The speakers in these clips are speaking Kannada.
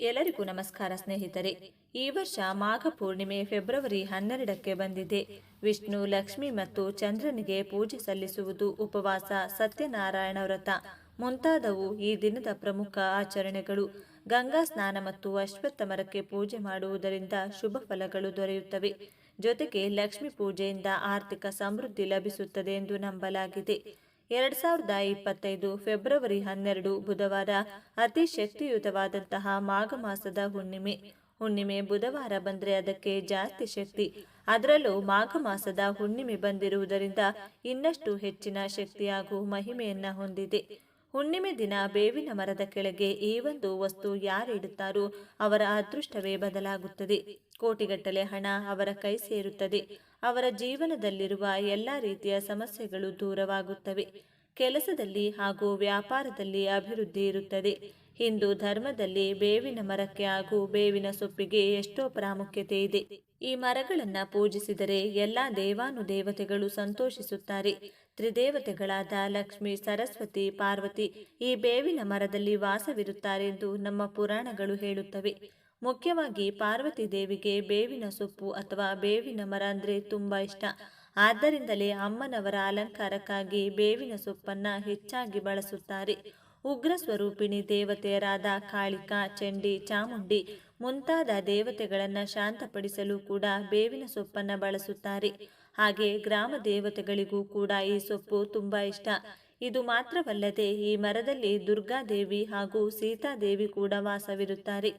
ಎಲ್ಲರಿಗೂ ನಮಸ್ಕಾರ ಸ್ನೇಹಿತರೆ. ಈ ವರ್ಷ ಮಾಘ ಪೂರ್ಣಿಮೆ ಫೆಬ್ರವರಿ ಹನ್ನೆರಡಕ್ಕೆ ಬಂದಿದೆ. ವಿಷ್ಣು, ಲಕ್ಷ್ಮಿ ಮತ್ತು ಚಂದ್ರನಿಗೆ ಪೂಜೆ ಸಲ್ಲಿಸುವುದು ಉಪವಾಸ ಸತ್ಯನಾರಾಯಣ ವ್ರತ. ಮುಂತಾದವು ಈ ದಿನದ ಪ್ರಮುಖ ಆಚರಣೆಗಳು. ಗಂಗಾ ಸ್ನಾನ ಮತ್ತು ಅಶ್ವತ್ಥ ಮರಕ್ಕೆ ಪೂಜೆ ಮಾಡುವುದರಿಂದ ಶುಭ ಫಲಗಳು ದೊರೆಯುತ್ತವೆ. ಜೊತೆಗೆ ಲಕ್ಷ್ಮಿ ಪೂಜೆಯಿಂದ ಆರ್ಥಿಕ ಸಮೃದ್ಧಿ ಲಭಿಸುತ್ತದೆ ಎಂದು ನಂಬಲಾಗಿದೆ. ಎರಡ್ ಸಾವಿರದ ಇಪ್ಪತ್ತೈದು ಫೆಬ್ರವರಿ ಹನ್ನೆರಡು ಬುಧವಾರ ಅತಿ ಶಕ್ತಿಯುತವಾದಂತಹ ಮಾಘ ಮಾಸದ ಹುಣ್ಣಿಮೆ. ಹುಣ್ಣಿಮೆ ಬುಧವಾರ ಬಂದರೆ ಅದಕ್ಕೆ ಜಾಸ್ತಿ ಶಕ್ತಿ. ಅದರಲ್ಲೂ ಮಾಘ ಮಾಸದ ಹುಣ್ಣಿಮೆ ಬಂದಿರುವುದರಿಂದ ಇನ್ನಷ್ಟು ಹೆಚ್ಚಿನ ಶಕ್ತಿ ಹಾಗೂ ಮಹಿಮೆಯನ್ನ ಹೊಂದಿದೆ. ಹುಣ್ಣಿಮೆ ದಿನ ಬೇವಿನ ಮರದ ಕೆಳಗೆ ಈ ಒಂದು ವಸ್ತು ಯಾರಿಡುತ್ತಾರೋ ಅವರ ಅದೃಷ್ಟವೇ ಬದಲಾಗುತ್ತದೆ. ಕೋಟಿಗಟ್ಟಲೆ ಹಣ ಅವರ ಕೈ ಸೇರುತ್ತದೆ. ಅವರ ಜೀವನದಲ್ಲಿರುವ ಎಲ್ಲ ರೀತಿಯ ಸಮಸ್ಯೆಗಳು ದೂರವಾಗುತ್ತವೆ. ಕೆಲಸದಲ್ಲಿ ಹಾಗೂ ವ್ಯಾಪಾರದಲ್ಲಿ ಅಭಿವೃದ್ಧಿ ಇರುತ್ತದೆ. ಹಿಂದೂ ಧರ್ಮದಲ್ಲಿ ಬೇವಿನ ಮರಕ್ಕೆ ಹಾಗೂ ಬೇವಿನ ಸೊಪ್ಪಿಗೆ ಎಷ್ಟೋ ಪ್ರಾಮುಖ್ಯತೆ ಇದೆ. ಈ ಮರಗಳನ್ನು ಪೂಜಿಸಿದರೆ ಎಲ್ಲ ದೇವಾನುದೇವತೆಗಳು ಸಂತೋಷಿಸುತ್ತಾರೆ. ತ್ರಿದೇವತೆಗಳಾದ ಲಕ್ಷ್ಮಿ, ಸರಸ್ವತಿ, ಪಾರ್ವತಿ ಈ ಬೇವಿನ ಮರದಲ್ಲಿ ವಾಸವಿರುತ್ತಾರೆ ಎಂದು ನಮ್ಮ ಪುರಾಣಗಳು ಹೇಳುತ್ತವೆ. ಮುಖ್ಯವಾಗಿ ಪಾರ್ವತಿ ದೇವಿಗೆ ಬೇವಿನ ಸೊಪ್ಪು ಅಥವಾ ಬೇವಿನ ಮರ ಅಂದರೆ ತುಂಬ ಇಷ್ಟ. ಆದ್ದರಿಂದಲೇ ಅಮ್ಮನವರ ಅಲಂಕಾರಕ್ಕಾಗಿ ಬೇವಿನ ಸೊಪ್ಪನ್ನು ಹೆಚ್ಚಾಗಿ ಬಳಸುತ್ತಾರೆ. ಉಗ್ರ ಸ್ವರೂಪಿಣಿ ದೇವತೆಯರಾದ ಕಾಳಿಕಾ, ಚಂಡಿ, ಚಾಮುಂಡಿ ಮುಂತಾದ ದೇವತೆಗಳನ್ನು ಶಾಂತಪಡಿಸಲು ಕೂಡ ಬೇವಿನ ಸೊಪ್ಪನ್ನು ಬಳಸುತ್ತಾರೆ. ಹಾಗೆ ಗ್ರಾಮ ದೇವತೆಗಳಿಗೂ ಕೂಡ ಈ ಸೊಪ್ಪು ತುಂಬ ಇಷ್ಟ. ಇದು ಮಾತ್ರವಲ್ಲದೆ ಈ ಮರದಲ್ಲಿ ದುರ್ಗಾದೇವಿ ಹಾಗೂ ಸೀತಾದೇವಿ ಕೂಡ ವಾಸವಿರುತ್ತಾರೆ.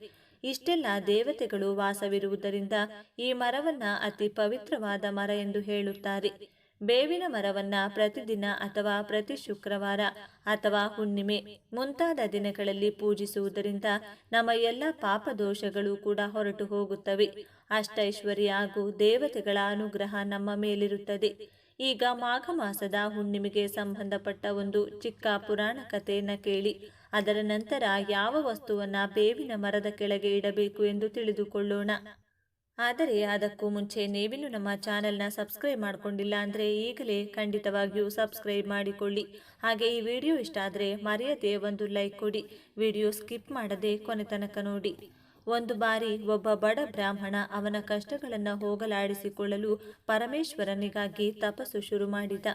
ಇಷ್ಟೆಲ್ಲ ದೇವತೆಗಳು ವಾಸವಿರುವುದರಿಂದ ಈ ಮರವನ್ನು ಅತಿ ಪವಿತ್ರವಾದ ಮರ ಎಂದು ಹೇಳುತ್ತಾರೆ. ಬೇವಿನ ಮರವನ್ನ ಪ್ರತಿದಿನ ಅಥವಾ ಪ್ರತಿ ಶುಕ್ರವಾರ ಅಥವಾ ಹುಣ್ಣಿಮೆ ಮುಂತಾದ ದಿನಗಳಲ್ಲಿ ಪೂಜಿಸುವುದರಿಂದ ನಮ್ಮ ಎಲ್ಲ ಪಾಪ ದೋಷಗಳು ಕೂಡ ಹೊರಟು ಹೋಗುತ್ತವೆ. ಅಷ್ಟೈಶ್ವರ್ಯ ಹಾಗೂ ದೇವತೆಗಳ ಅನುಗ್ರಹ ನಮ್ಮ ಮೇಲಿರುತ್ತದೆ. ಈಗ ಮಾಘ ಮಾಸದ ಹುಣ್ಣಿಮೆಗೆ ಸಂಬಂಧಪಟ್ಟ ಒಂದು ಚಿಕ್ಕ ಪುರಾಣ ಕಥೆಯನ್ನ ಕೇಳಿ, ಅದರ ನಂತರ ಯಾವ ವಸ್ತುವನ್ನ ಬೇವಿನ ಮರದ ಕೆಳಗೆ ಇಡಬೇಕು ಎಂದು ತಿಳಿದುಕೊಳ್ಳೋಣ. ಆದರೆ ಅದಕ್ಕೂ ಮುಂಚೆ ನೀವಿನ್ನು ನಮ್ಮ ಚಾನೆಲ್ನ ಸಬ್ಸ್ಕ್ರೈಬ್ ಮಾಡಿಕೊಂಡಿಲ್ಲ ಅಂದರೆ ಈಗಲೇ ಖಂಡಿತವಾಗಿಯೂ ಸಬ್ಸ್ಕ್ರೈಬ್ ಮಾಡಿಕೊಳ್ಳಿ. ಹಾಗೆ ಈ ವಿಡಿಯೋ ಇಷ್ಟ ಆದರೆ ಮರೆಯದೆ ಒಂದು ಲೈಕ್ ಕೊಡಿ. ವಿಡಿಯೋ ಸ್ಕಿಪ್ ಮಾಡದೆ ಕೊನೆ ತನಕ ನೋಡಿ. ಒಂದು ಬಾರಿ ಒಬ್ಬ ಬಡ ಬ್ರಾಹ್ಮಣ ಅವನ ಕಷ್ಟಗಳನ್ನು ಹೋಗಲಾಡಿಸಿಕೊಳ್ಳಲು ಪರಮೇಶ್ವರನಿಗಾಗಿ ತಪಸ್ಸು ಶುರು ಮಾಡಿದ.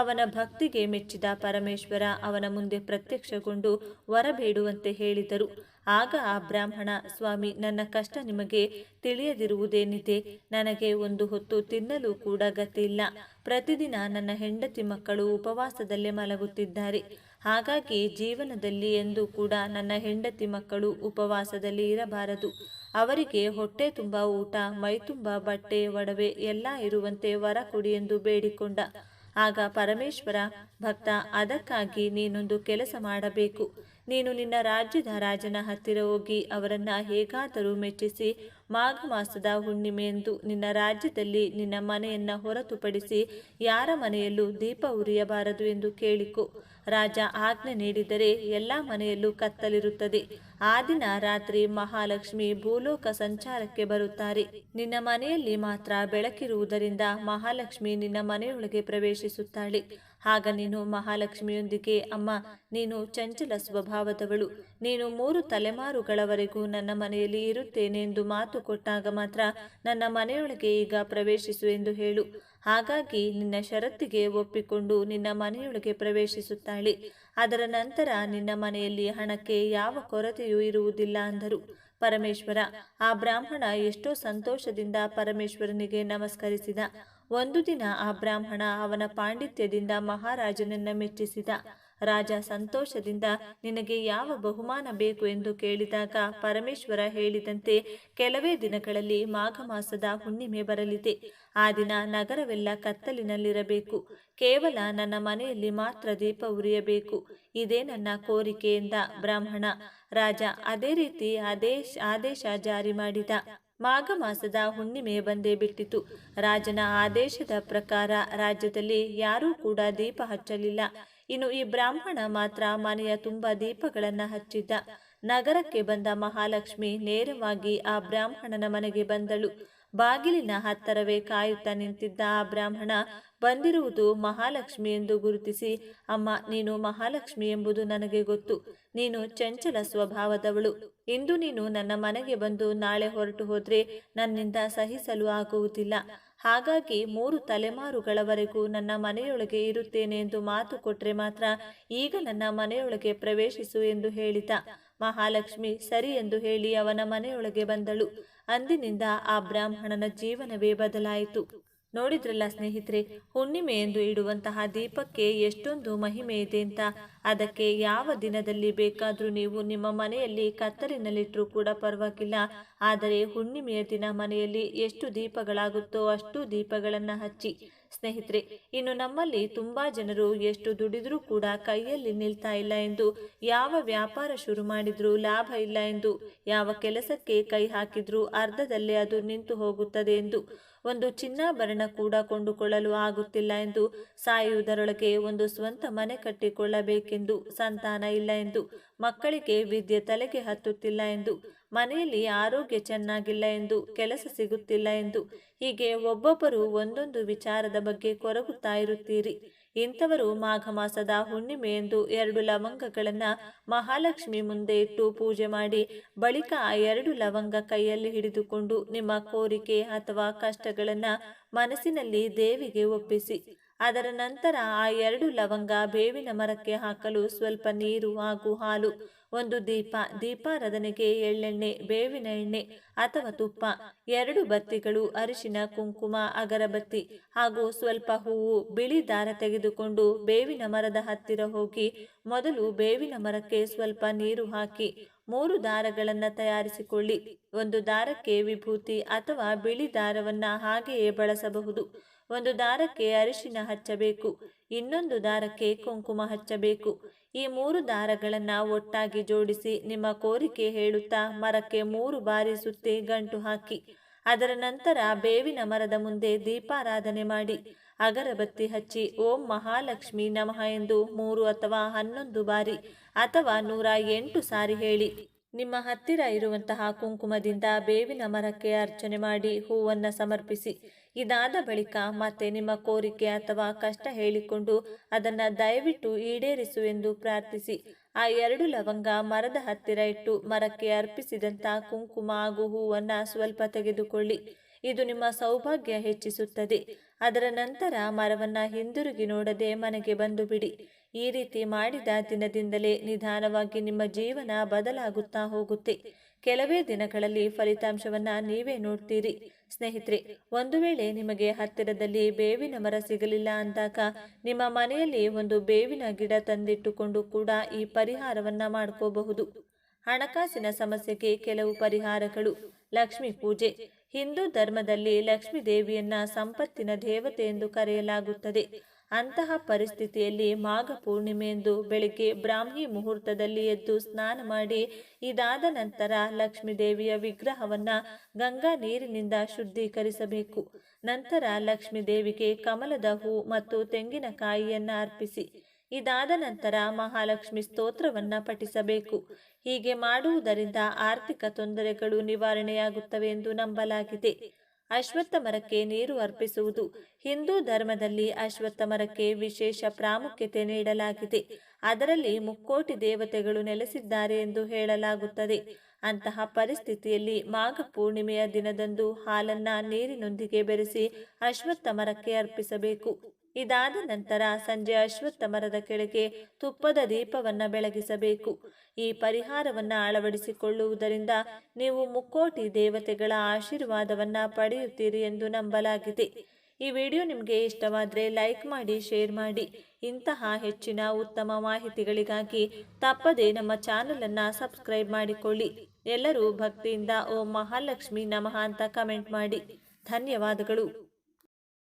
ಅವನ ಭಕ್ತಿಗೆ ಮೆಚ್ಚಿದ ಪರಮೇಶ್ವರ ಅವನ ಮುಂದೆ ಪ್ರತ್ಯಕ್ಷಗೊಂಡು, ವರ ಬೇಡುವಂತೆ ಹೇಳಿದರು. ಆಗ ಆ ಬ್ರಾಹ್ಮಣ, ಸ್ವಾಮಿ, ನನ್ನ ಕಷ್ಟ ನಿಮಗೆ ತಿಳಿಯದಿರುವುದೇನಿದೆ? ನನಗೆ ಒಂದು ಹೊತ್ತು ತಿನ್ನಲು ಕೂಡ ಗತಿಯಿಲ್ಲ ಪ್ರತಿದಿನ ನನ್ನ ಹೆಂಡತಿ ಮಕ್ಕಳು ಉಪವಾಸದಲ್ಲೇ ಮಲಗುತ್ತಿದ್ದಾರೆ. ಹಾಗಾಗಿ ಜೀವನದಲ್ಲಿ ಎಂದು ಕೂಡ ನನ್ನ ಹೆಂಡತಿ ಮಕ್ಕಳು ಉಪವಾಸದಲ್ಲಿ ಇರಬಾರದು. ಅವರಿಗೆ ಹೊಟ್ಟೆ ತುಂಬ ಊಟ, ಮೈ ತುಂಬ ಬಟ್ಟೆ, ಒಡವೆ ಎಲ್ಲ ಇರುವಂತೆ ವರ ಕೊಡಿ ಎಂದು ಬೇಡಿಕೊಂಡ. ಆಗ ಪರಮೇಶ್ವರ, ಭಕ್ತ, ಅದಕ್ಕಾಗಿ ನೀನೊಂದು ಕೆಲಸ ಮಾಡಬೇಕು. ನೀನು ನಿನ್ನ ರಾಜ್ಯದ ರಾಜನ ಹತ್ತಿರ ಹೋಗಿ ಅವರನ್ನ ಹೇಗಾದರೂ ಮೆಚ್ಚಿಸಿ ಮಾಘ ಮಾಸದ ಹುಣ್ಣಿಮೆಯಂದು ನಿನ್ನ ರಾಜ್ಯದಲ್ಲಿ ನಿನ್ನ ಮನೆಯನ್ನ ಹೊರತುಪಡಿಸಿ ಯಾರ ಮನೆಯಲ್ಲೂ ದೀಪ ಉರಿಯಬಾರದು ಎಂದು ಕೇಳಿಕೊ. ರಾಜ ಆಜ್ಞೆ ನೀಡಿದರೆ ಎಲ್ಲ ಮನೆಯಲ್ಲೂ ಕತ್ತಲಿರುತ್ತದೆ. ಆ ದಿನ ರಾತ್ರಿ ಮಹಾಲಕ್ಷ್ಮಿ ಭೂಲೋಕ ಸಂಚಾರಕ್ಕೆ ಬರುತ್ತಾರೆ. ನಿನ್ನ ಮನೆಯಲ್ಲಿ ಮಾತ್ರ ಬೆಳಕಿರುವುದರಿಂದ ಮಹಾಲಕ್ಷ್ಮಿ ನಿನ್ನ ಮನೆಯೊಳಗೆ ಪ್ರವೇಶಿಸುತ್ತಾಳೆ. ಆಗ ನೀನು ಮಹಾಲಕ್ಷ್ಮಿಯೊಂದಿಗೆ, ಅಮ್ಮ, ನೀನು ಚಂಚಲ ಸ್ವಭಾವದವಳು. ನೀನು ಮೂರು ತಲೆಮಾರುಗಳವರೆಗೂ ನನ್ನ ಮನೆಯಲ್ಲಿ ಇರುತ್ತೇನೆ ಎಂದು ಮಾತು ಕೊಟ್ಟಾಗ ಮಾತ್ರ ನನ್ನ ಮನೆಯೊಳಗೆ ಈಗ ಪ್ರವೇಶಿಸು ಎಂದು ಹೇಳು. ಹಾಗಾಗಿ ನಿನ್ನ ಷರತ್ತಿಗೆ ಒಪ್ಪಿಕೊಂಡು ನಿನ್ನ ಮನೆಯೊಳಗೆ ಪ್ರವೇಶಿಸುತ್ತಾಳೆ. ಅದರ ನಂತರ ನಿನ್ನ ಮನೆಯಲ್ಲಿ ಹಣಕ್ಕೆ ಯಾವ ಕೊರತೆಯೂ ಇರುವುದಿಲ್ಲ ಅಂದರು. ಪರಮೇಶ್ವರ, ಆ ಬ್ರಾಹ್ಮಣ ಎಷ್ಟೋ ಸಂತೋಷದಿಂದ ಪರಮೇಶ್ವರನಿಗೆ ನಮಸ್ಕರಿಸಿದ. ಒಂದು ದಿನ ಆ ಬ್ರಾಹ್ಮಣ ಅವನ ಪಾಂಡಿತ್ಯದಿಂದ ಮಹಾರಾಜನನ್ನ ಮೆಚ್ಚಿಸಿದ. ರಾಜ ಸಂತೋಷದಿಂದ ನಿನಗೆ ಯಾವ ಬಹುಮಾನ ಬೇಕು ಎಂದು ಕೇಳಿದಾಗ ಪರಮೇಶ್ವರ ಹೇಳಿದಂತೆ ಕೆಲವೇ ದಿನಗಳಲ್ಲಿ ಮಾಘ ಮಾಸದ ಹುಣ್ಣಿಮೆ ಬರಲಿದೆ. ಆ ದಿನ ನಗರವೆಲ್ಲ ಕತ್ತಲಿನಲ್ಲಿರಬೇಕು. ಕೇವಲ ನನ್ನ ಮನೆಯಲ್ಲಿ ಮಾತ್ರ ದೀಪ ಉರಿಯಬೇಕು. ಇದೇ ನನ್ನ ಕೋರಿಕೆ ಎಂದ ಬ್ರಾಹ್ಮಣ. ರಾಜ ಅದೇ ರೀತಿ ಆದೇಶ ಆದೇಶ ಜಾರಿ ಮಾಡಿದ. ಮಾಘ ಮಾಸದ ಹುಣ್ಣಿಮೆ ಬಂದೇ ಬಿಟ್ಟಿತು. ರಾಜನ ಆದೇಶದ ಪ್ರಕಾರ ರಾಜ್ಯದಲ್ಲಿ ಯಾರೂ ಕೂಡ ದೀಪ ಹಚ್ಚಲಿಲ್ಲ. ಇನ್ನು ಈ ಬ್ರಾಹ್ಮಣ ಮಾತ್ರ ಮನೆಯ ತುಂಬ ದೀಪಗಳನ್ನ ಹಚ್ಚಿದ್ದ. ನಗರಕ್ಕೆ ಬಂದ ಮಹಾಲಕ್ಷ್ಮಿ ನೇರವಾಗಿ ಆ ಬ್ರಾಹ್ಮಣನ ಮನೆಗೆ ಬಂದಳು. ಬಾಗಿಲಿನ ಹತ್ತರವೇ ಕಾಯುತ್ತಾ ನಿಂತಿದ್ದ ಆ ಬ್ರಾಹ್ಮಣ ಬಂದಿರುವುದು ಮಹಾಲಕ್ಷ್ಮಿ ಎಂದು ಗುರುತಿಸಿ, ಅಮ್ಮ, ನೀನು ಮಹಾಲಕ್ಷ್ಮಿ ಎಂಬುದು ನನಗೆ ಗೊತ್ತು. ನೀನು ಚಂಚಲ ಸ್ವಭಾವದವಳು. ಇಂದು ನೀನು ನನ್ನ ಮನೆಗೆ ಬಂದು ನಾಳೆ ಹೊರಟು ಹೋದ್ರೆ ನನ್ನಿಂದ ಸಹಿಸಲು ಆಗುವುದಿಲ್ಲ. ಹಾಗಾಗಿ ಮೂರು ತಲೆಮಾರುಗಳವರೆಗೂ ನನ್ನ ಮನೆಯೊಳಗೆ ಇರುತ್ತೇನೆ ಎಂದು ಮಾತು ಕೊಟ್ರೆ ಮಾತ್ರ ಈಗ ನನ್ನ ಮನೆಯೊಳಗೆ ಪ್ರವೇಶಿಸು ಎಂದು ಹೇಳಿದ. ಮಹಾಲಕ್ಷ್ಮಿ, ಸರಿ ಎಂದು ಹೇಳಿ ಅವನ ಮನೆಯೊಳಗೆ ಬಂದಳು. ಅಂದಿನಿಂದ ಆ ಬ್ರಾಹ್ಮಣನ ಜೀವನವೇ ಬದಲಾಯಿತು. ನೋಡಿದ್ರಲ್ಲ ಸ್ನೇಹಿತರೆ, ಹುಣ್ಣಿಮೆ ಎಂದು ಇಡುವಂತಹ ದೀಪಕ್ಕೆ ಎಷ್ಟೊಂದು ಮಹಿಮೆ ಇದೆ ಅಂತ. ಅದಕ್ಕೆ ಯಾವ ದಿನದಲ್ಲಿ ಬೇಕಾದರೂ ನೀವು ನಿಮ್ಮ ಮನೆಯಲ್ಲಿ ಕತ್ತಲಿನಲ್ಲಿಟ್ಟರೂ ಕೂಡ ಪರವಾಗಿಲ್ಲ. ಆದರೆ ಹುಣ್ಣಿಮೆಯ ದಿನ ಮನೆಯಲ್ಲಿ ಎಷ್ಟು ದೀಪಗಳಾಗುತ್ತೋ ಅಷ್ಟು ದೀಪಗಳನ್ನು ಹಚ್ಚಿ. ಸ್ನೇಹಿತರೆ, ಇನ್ನು ನಮ್ಮಲ್ಲಿ ತುಂಬಾ ಜನರು ಎಷ್ಟು ದುಡಿದ್ರೂ ಕೂಡ ಕೈಯಲ್ಲಿ ನಿಲ್ತಾ ಇಲ್ಲ ಎಂದು, ಯಾವ ವ್ಯಾಪಾರ ಶುರು ಮಾಡಿದ್ರೂ ಲಾಭ ಇಲ್ಲ ಎಂದು, ಯಾವ ಕೆಲಸಕ್ಕೆ ಕೈ ಹಾಕಿದ್ರೂ ಅರ್ಧದಲ್ಲೇ ಅದು ನಿಂತು ಹೋಗುತ್ತದೆ ಎಂದು, ಒಂದು ಚಿನ್ನಾಭರಣ ಕೂಡ ಕೊಂಡುಕೊಳ್ಳಲು ಆಗುತ್ತಿಲ್ಲ ಎಂದು, ಸಾಯುವುದರೊಳಗೆ ಒಂದು ಸ್ವಂತ ಮನೆ ಕಟ್ಟಿಕೊಳ್ಳಬೇಕೆಂದು ಸಂತಾನ ಇಲ್ಲ ಎಂದು, ಮಕ್ಕಳಿಗೆ ವಿದ್ಯೆ ತಲೆಗೆ ಹತ್ತುತ್ತಿಲ್ಲ ಎಂದು ಮನೆಯಲ್ಲಿ ಆರೋಗ್ಯ ಚೆನ್ನಾಗಿಲ್ಲ ಎಂದು, ಕೆಲಸ ಸಿಗುತ್ತಿಲ್ಲ ಎಂದು, ಹೀಗೆ ಒಬ್ಬೊಬ್ಬರು ಒಂದೊಂದು ವಿಚಾರದ ಬಗ್ಗೆ ಕೊರಗುತ್ತಾ ಇರುತ್ತೀರಿ. ಇಂಥವರು ಮಾಘ ಮಾಸದ ಹುಣ್ಣಿಮೆ ಎಂದು ಎರಡು ಲವಂಗಗಳನ್ನು ಮಹಾಲಕ್ಷ್ಮಿ ಮುಂದೆ ಇಟ್ಟು ಪೂಜೆ ಮಾಡಿ, ಬಳಿಕ ಆ ಎರಡು ಲವಂಗ ಕೈಯಲ್ಲಿ ಹಿಡಿದುಕೊಂಡು ನಿಮ್ಮ ಕೋರಿಕೆ ಅಥವಾ ಕಷ್ಟಗಳನ್ನು ಮನಸ್ಸಿನಲ್ಲಿ ದೇವಿಗೆ ಒಪ್ಪಿಸಿ. ಅದರ ನಂತರ ಆ ಎರಡು ಲವಂಗ ಬೇವಿನ ಮರಕ್ಕೆ ಹಾಕಲು ಸ್ವಲ್ಪ ನೀರು ಹಾಗೂ ಹಾಲು, ಒಂದು ದೀಪ, ದೀಪಾರಾಧನೆಗೆ ಎಳ್ಳೆಣ್ಣೆ, ಬೇವಿನ ಎಣ್ಣೆ ಅಥವಾ ತುಪ್ಪ, ಎರಡು ಬತ್ತಿಗಳು ಅರಿಶಿನ, ಕುಂಕುಮ, ಅಗರಬತ್ತಿ ಹಾಗೂ ಸ್ವಲ್ಪ ಹೂವು ಬಿಳಿ ದಾರ ತೆಗೆದುಕೊಂಡು ಬೇವಿನ ಮರದ ಹತ್ತಿರ ಹೋಗಿ ಮೊದಲು ಬೇವಿನ ಮರಕ್ಕೆ ಸ್ವಲ್ಪ ನೀರು ಹಾಕಿ ಮೂರು ದಾರಗಳನ್ನು ತಯಾರಿಸಿಕೊಳ್ಳಿ. ಒಂದು ದಾರಕ್ಕೆ ವಿಭೂತಿ ಅಥವಾ ಬಿಳಿ ದಾರವನ್ನ ಹಾಗೆಯೇ ಬಳಸಬಹುದು. ಒಂದು ದಾರಕ್ಕೆ ಅರಿಶಿನ ಹಚ್ಚಬೇಕು, ಇನ್ನೊಂದು ದಾರಕ್ಕೆ ಕುಂಕುಮ ಹಚ್ಚಬೇಕು. ಈ ಮೂರು ದಾರಗಳನ್ನು ಒಟ್ಟಾಗಿ ಜೋಡಿಸಿ ನಿಮ್ಮ ಕೋರಿಕೆ ಹೇಳುತ್ತಾ ಮರಕ್ಕೆ ಮೂರು ಬಾರಿ ಸುತ್ತಿ ಗಂಟು ಹಾಕಿ, ಅದರ ನಂತರ ಬೇವಿನ ಮರದ ಮುಂದೆ ದೀಪಾರಾಧನೆ ಮಾಡಿ, ಅಗರಬತ್ತಿ ಹಚ್ಚಿ, ಓಂ ಮಹಾಲಕ್ಷ್ಮಿ ನಮಃ ಎಂದು ಮೂರು ಅಥವಾ ಹನ್ನೊಂದು ಬಾರಿ ಅಥವಾ ನೂರ ಎಂಟು ಸಾರಿ ಹೇಳಿ. ನಿಮ್ಮ ಹತ್ತಿರ ಇರುವಂತಹ ಕುಂಕುಮದಿಂದ ಬೇವಿನ ಮರಕ್ಕೆ ಅರ್ಚನೆ ಮಾಡಿ ಹೂವನ್ನು ಸಮರ್ಪಿಸಿ. ಇದಾದ ಬಳಿಕ ಮತ್ತೆ ನಿಮ್ಮ ಕೋರಿಕೆ ಅಥವಾ ಕಷ್ಟ ಹೇಳಿಕೊಂಡು ಅದನ್ನ ದಯವಿಟ್ಟು ಈಡೇರಿಸು ಎಂದು ಪ್ರಾರ್ಥಿಸಿ. ಆ ಎರಡು ಲವಂಗ ಮರದ ಹತ್ತಿರ ಇಟ್ಟು ಮರಕ್ಕೆ ಅರ್ಪಿಸಿದಂಥ ಕುಂಕುಮ ಹಾಗೂ ಹೂವನ್ನು ಸ್ವಲ್ಪ ತೆಗೆದುಕೊಳ್ಳಿ. ಇದು ನಿಮ್ಮ ಸೌಭಾಗ್ಯ ಹೆಚ್ಚಿಸುತ್ತದೆ. ಅದರ ನಂತರ ಮರವನ್ನು ಹಿಂದಿರುಗಿ ನೋಡದೆ ಮನೆಗೆ ಬಂದು ಬಿಡಿ. ಈ ರೀತಿ ಮಾಡಿದ ದಿನದಿಂದಲೇ ನಿಧಾನವಾಗಿ ನಿಮ್ಮ ಜೀವನ ಬದಲಾಗುತ್ತಾ ಹೋಗುತ್ತೆ. ಕೆಲವೇ ದಿನಗಳಲ್ಲಿ ಫಲಿತಾಂಶವನ್ನು ನೀವೇ ನೋಡ್ತೀರಿ. ಸ್ನೇಹಿತರೆ, ಒಂದು ವೇಳೆ ನಿಮಗೆ ಹತ್ತಿರದಲ್ಲಿ ಬೇವಿನ ಮರ ಸಿಗಲಿಲ್ಲ ಅಂದಾಗ ನಿಮ್ಮ ಮನೆಯಲ್ಲಿ ಒಂದು ಬೇವಿನ ಗಿಡ ತಂದಿಟ್ಟುಕೊಂಡು ಕೂಡ ಈ ಪರಿಹಾರವನ್ನ ಮಾಡ್ಕೋಬಹುದು. ಹಣಕಾಸಿನ ಸಮಸ್ಯೆಗೆ ಕೆಲವು ಪರಿಹಾರಗಳು. ಲಕ್ಷ್ಮಿ ಪೂಜೆ. ಹಿಂದೂ ಧರ್ಮದಲ್ಲಿ ಲಕ್ಷ್ಮೀ ದೇವಿಯನ್ನ ಸಂಪತ್ತಿನ ದೇವತೆ ಎಂದು ಕರೆಯಲಾಗುತ್ತದೆ. ಅಂತಹ ಪರಿಸ್ಥಿತಿಯಲ್ಲಿ ಮಾಘ ಪೂರ್ಣಿಮೆಯಂದು ಬೆಳಿಗ್ಗೆ ಬ್ರಾಹ್ಮಿ ಮುಹೂರ್ತದಲ್ಲಿ ಎದ್ದು ಸ್ನಾನ ಮಾಡಿ, ಇದಾದ ನಂತರ ಲಕ್ಷ್ಮೀ ದೇವಿಯ ವಿಗ್ರಹವನ್ನ ಗಂಗಾ ನೀರಿನಿಂದ ಶುದ್ಧೀಕರಿಸಬೇಕು. ನಂತರ ಲಕ್ಷ್ಮೀ ದೇವಿಗೆ ಕಮಲದ ಹೂ ಮತ್ತು ತೆಂಗಿನಕಾಯಿಯನ್ನ ಅರ್ಪಿಸಿ. ಇದಾದ ನಂತರ ಮಹಾಲಕ್ಷ್ಮಿ ಸ್ತೋತ್ರವನ್ನ ಪಠಿಸಬೇಕು. ಹೀಗೆ ಮಾಡುವುದರಿಂದ ಆರ್ಥಿಕ ತೊಂದರೆಗಳು ನಿವಾರಣೆಯಾಗುತ್ತವೆ ಎಂದು ನಂಬಲಾಗಿದೆ. ಅಶ್ವತ್ಥ ಮರಕ್ಕೆ ನೀರು ಅರ್ಪಿಸುವುದು. ಹಿಂದೂ ಧರ್ಮದಲ್ಲಿ ಅಶ್ವತ್ಥ ಮರಕ್ಕೆ ವಿಶೇಷ ಪ್ರಾಮುಖ್ಯತೆ ನೀಡಲಾಗಿದೆ. ಅದರಲ್ಲಿ ಮುಕ್ಕೋಟಿ ದೇವತೆಗಳು ನೆಲೆಸಿದ್ದಾರೆ ಎಂದು ಹೇಳಲಾಗುತ್ತದೆ. ಅಂತಹ ಪರಿಸ್ಥಿತಿಯಲ್ಲಿ ಮಾಘ ಪೂರ್ಣಿಮೆಯ ದಿನದಂದು ಹಾಲನ್ನ ನೀರಿನೊಂದಿಗೆ ಬೆರೆಸಿ ಅಶ್ವತ್ಥ ಮರಕ್ಕೆ ಅರ್ಪಿಸಬೇಕು. ಇದಾದ ನಂತರ ಸಂಜೆ ಅಶ್ವತ್ಥ ಮರದ ಕೆಳಗೆ ತುಪ್ಪದ ದೀಪವನ್ನ ಬೆಳಗಿಸಬೇಕು. ಈ ಪರಿಹಾರವನ್ನ ಅಳವಡಿಸಿಕೊಳ್ಳುವುದರಿಂದ ನೀವು ಮುಕ್ಕೋಟಿ ದೇವತೆಗಳ ಆಶೀರ್ವಾದವನ್ನ ಪಡೆಯುತ್ತೀರಿ ಎಂದು ನಂಬಲಾಗಿದೆ. ಈ ವಿಡಿಯೋ ನಿಮಗೆ ಇಷ್ಟವಾದರೆ ಲೈಕ್ ಮಾಡಿ, ಶೇರ್ ಮಾಡಿ. ಇಂತಹ ಹೆಚ್ಚಿನ ಉತ್ತಮ ಮಾಹಿತಿಗಳಿಗಾಗಿ ತಪ್ಪದೇ ನಮ್ಮ ಚಾನಲನ್ನು ಸಬ್ಸ್ಕ್ರೈಬ್ ಮಾಡಿಕೊಳ್ಳಿ. ಎಲ್ಲರೂ ಭಕ್ತಿಯಿಂದ ಓಂ ಮಹಾಲಕ್ಷ್ಮಿ ನಮಃ ಅಂತ ಕಮೆಂಟ್ ಮಾಡಿ. ಧನ್ಯವಾದಗಳು.